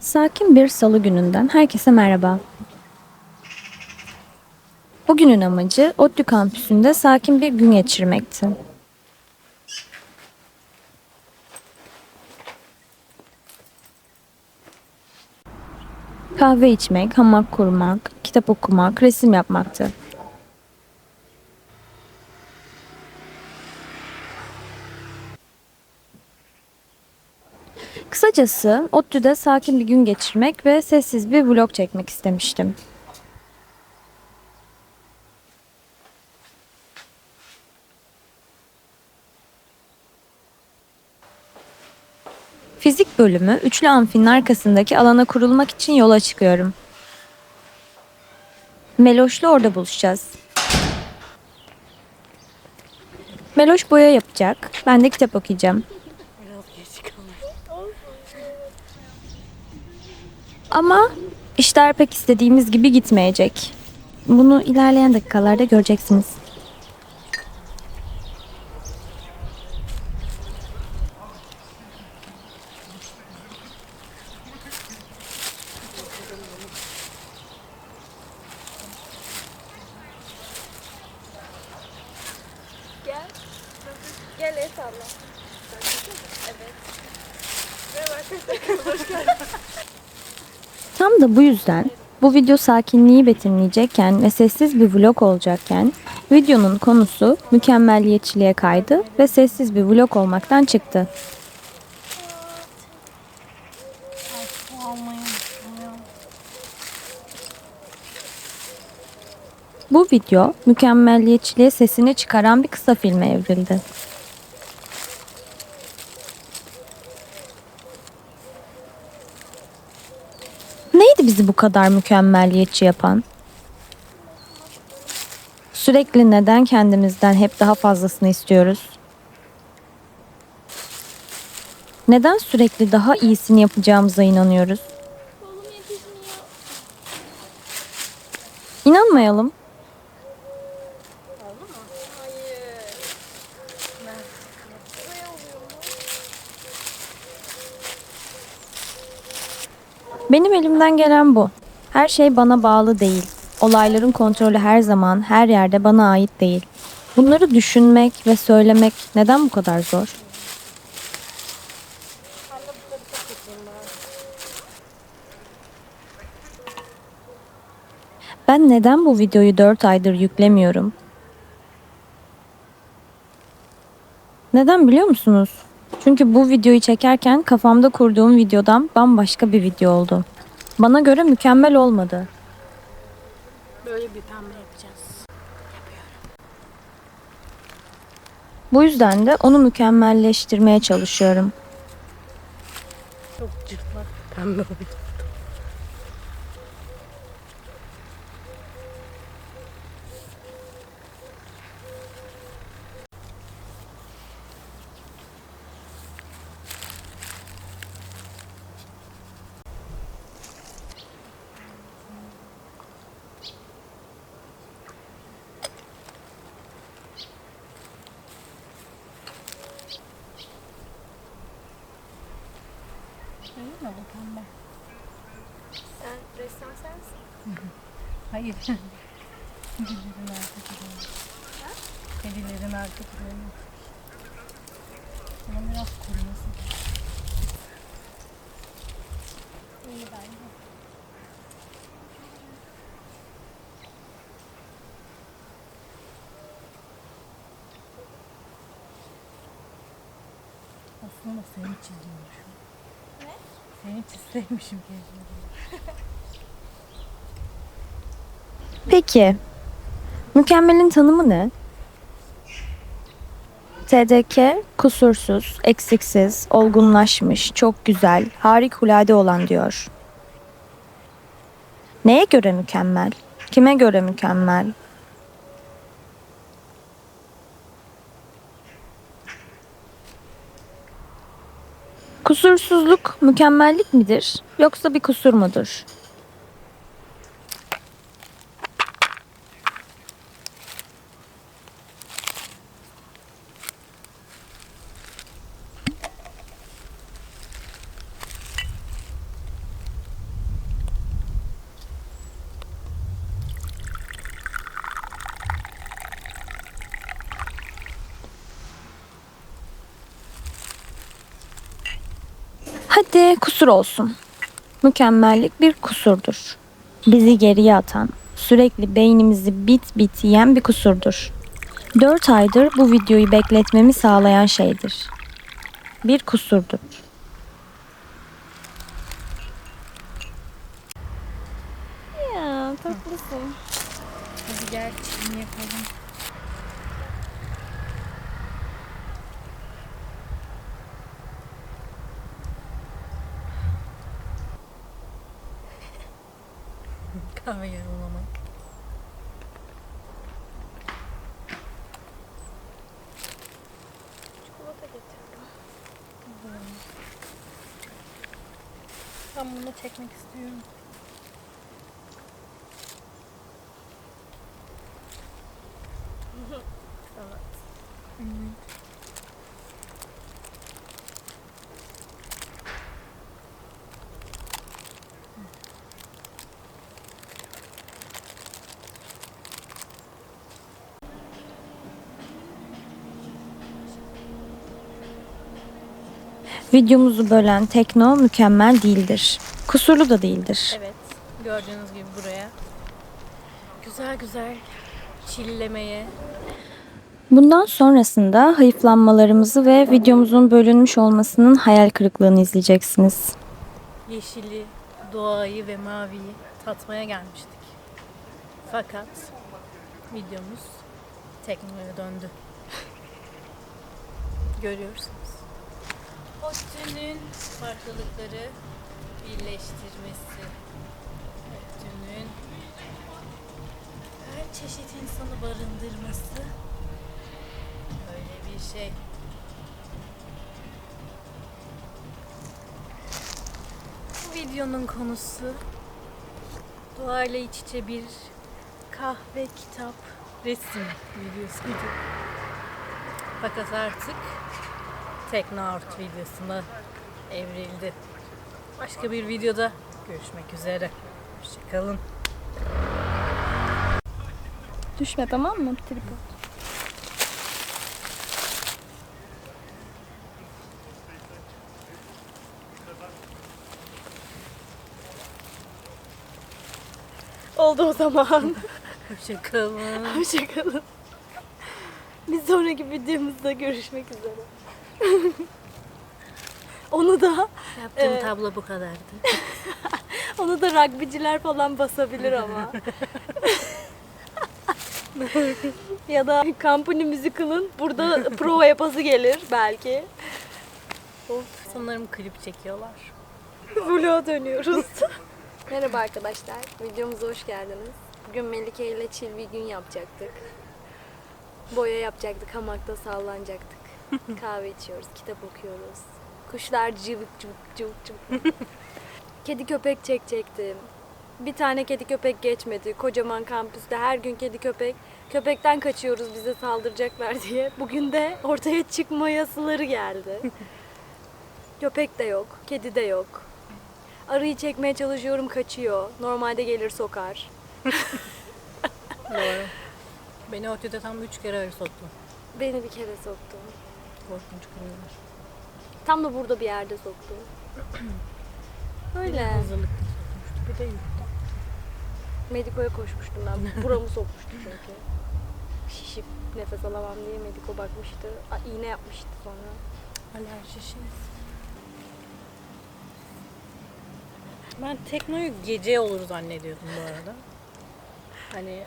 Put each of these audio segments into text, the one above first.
Sakin bir salı gününden herkese merhaba. Bugünün amacı ODTÜ kampüsünde sakin bir gün geçirmekti. Kahve içmek, hamak kurmak, kitap okumak, resim yapmaktı. Kısacası ODTÜ'de sakin bir gün geçirmek ve sessiz bir vlog çekmek istemiştim. Fizik bölümü üçlü amfinin arkasındaki alana kurulmak için yola çıkıyorum. Meloş'la orada buluşacağız. Meloş boya yapacak. Ben de kitap okuyacağım. Ama işler pek istediğimiz gibi gitmeyecek. Bunu ilerleyen dakikalarda göreceksiniz. Da bu yüzden bu video sakinliği betimleyecekken ve sessiz bir vlog olacakken videonun konusu mükemmelliyetçiliğe kaydı ve sessiz bir vlog olmaktan çıktı. Bu video mükemmelliyetçiliğe sesini çıkaran bir kısa filme evrildi. Neydi bizi bu kadar mükemmelliyetçi yapan? Sürekli neden kendimizden hep daha fazlasını istiyoruz? Neden sürekli daha iyisini yapacağımıza inanıyoruz? İnanmayalım. Hayır. Buraya oluyor mu? Benim elimden gelen bu. Her şey bana bağlı değil. Olayların kontrolü her zaman, her yerde bana ait değil. Bunları düşünmek ve söylemek neden bu kadar zor? Ben neden bu videoyu 4 aydır yüklemiyorum? Neden biliyor musunuz? Çünkü bu videoyu çekerken kafamda kurduğum videodan bambaşka bir video oldu. Bana göre mükemmel olmadı. Böyle bir pembe yapacağız. Bu yüzden de onu mükemmelleştirmeye çalışıyorum. Çok cırtlak pembe oldu. Değil mi bu pembe? Sen ressam sensin. Hayır. Kedilerin arka planı. Kedilerin arka planı. Bunun biraz kuruması. İyi bence. Aslında seni çiziyormuşum. Ne? Seni çizseymişim. Peki, mükemmelin tanımı ne? TDK, kusursuz, eksiksiz, olgunlaşmış, çok güzel, harikulade olan diyor. Neye göre mükemmel? Kime göre mükemmel? Kusursuzluk mükemmellik midir yoksa bir kusur mudur? Hadi kusur olsun. Mükemmellik bir kusurdur. Bizi geriye atan, sürekli beynimizi bit bit yiyen bir kusurdur. 4 aydır bu videoyu bekletmemi sağlayan şeydir. Bir kusurdur. Ya tatlısın. Hadi gel çiğni yapalım. Çikolata getirdim. Ben bunu çekmek istiyorum. Videomuzu bölen tekno mükemmel değildir. Kusurlu da değildir. Evet. Gördüğünüz gibi buraya güzel güzel çillemeye Bundan sonrasında hayıflanmalarımızı ve videomuzun bölünmüş olmasının hayal kırıklığını izleyeceksiniz. yeşili, doğayı ve maviyi tatmaya gelmiştik. Fakat videomuz teknolojiye döndü. Görüyorsunuz. ODTÜ'nün farklılıkları birleştirmesi. ODTÜ'nün her çeşit insanı barındırması. Öyle bir şey. Bu videonun konusu doğayla iç içe bir kahve, kitap, resim videosuydu. Fakat artık Teknoart videosuna evrildi. Başka bir videoda görüşmek üzere. Hoşçakalın. Düşme tamam mı? Tripod. Oldu o zaman. Hoşçakalın. Hoşçakalın. Bir sonraki videomuzda görüşmek üzere. onu da Yaptığım Ee, tablo bu kadardı. onu da rugbyciler falan basabilir ama. ya da Company Musical'ın burada prova yapası gelir belki. Sanırım klip çekiyorlar. Vlog'a dönüyoruz. Merhaba arkadaşlar, videomuza hoş geldiniz. Bugün Melike ile chill bir gün yapacaktık. Boya yapacaktık, hamakta sallanacaktık. Kahve içiyoruz, kitap okuyoruz. Kuşlar cıvık cıvık cıvık cıvık. kedi köpek çekecektim. Bir tane kedi köpek geçmedi. Kocaman kampüste her gün kedi köpek. Köpekten kaçıyoruz bize saldıracaklar diye. Bugün de ortaya çıkma yasaları geldi. Köpek de yok, kedi de yok. Arıyı çekmeye çalışıyorum kaçıyor. Normalde gelir sokar. Doğru. Beni ODTÜ'de tam 3 kere soktu. Beni bir kere soktu. Korkunç kırıyorlar. Tam da burada bir yerde soktu. Öyle. Hazırlıklı sokmuştu. Bir de yurtta. Mediko'ya koşmuştum ben. Buramı sokmuştu çünkü. Şişip nefes alamam diye Mediko bakmıştı. Aa, iğne yapmıştı sonra. Alerji şey. Ben teknoyu gece olur zannediyordum bu arada. Hani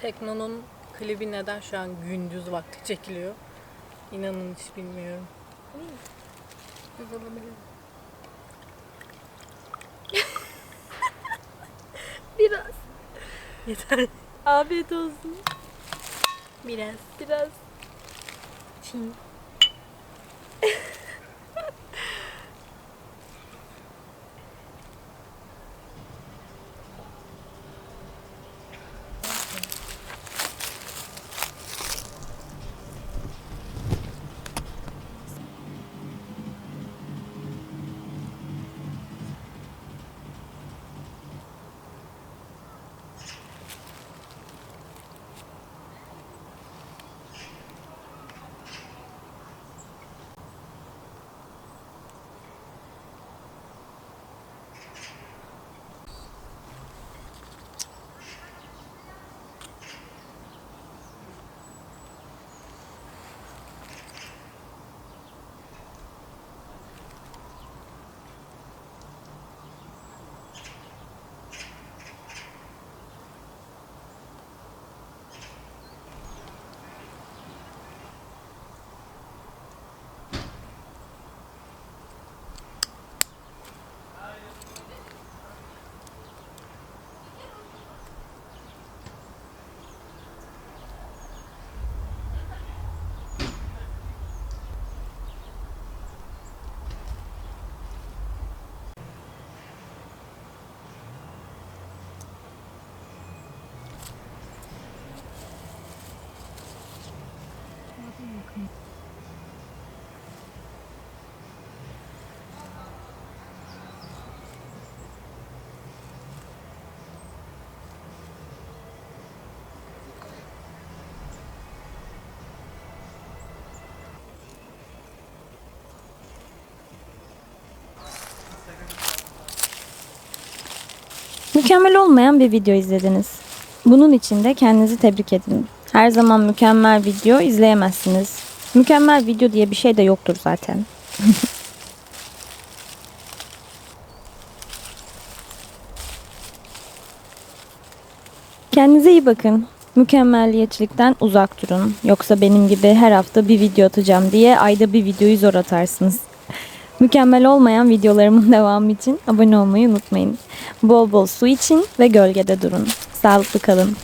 Tekno'nun klibi neden şu an gündüz vakti çekiliyor? İnanın hiç bilmiyorum. Biz olabilir. Biraz. Yeter. Afiyet olsun. Biraz. Biraz. Çin. Mükemmel olmayan bir video izlediniz. Bunun için de kendinizi tebrik edin. Her zaman mükemmel video izleyemezsiniz. Mükemmel video diye bir şey de yoktur zaten. Kendinize iyi bakın. Mükemmelliyetçilikten uzak durun. Yoksa benim gibi her hafta bir video atacağım diye ayda bir videoyu zor atarsınız. Mükemmel olmayan videolarımın devamı için abone olmayı unutmayın. Bol bol su için ve gölgede durun. Sağlıklı kalın.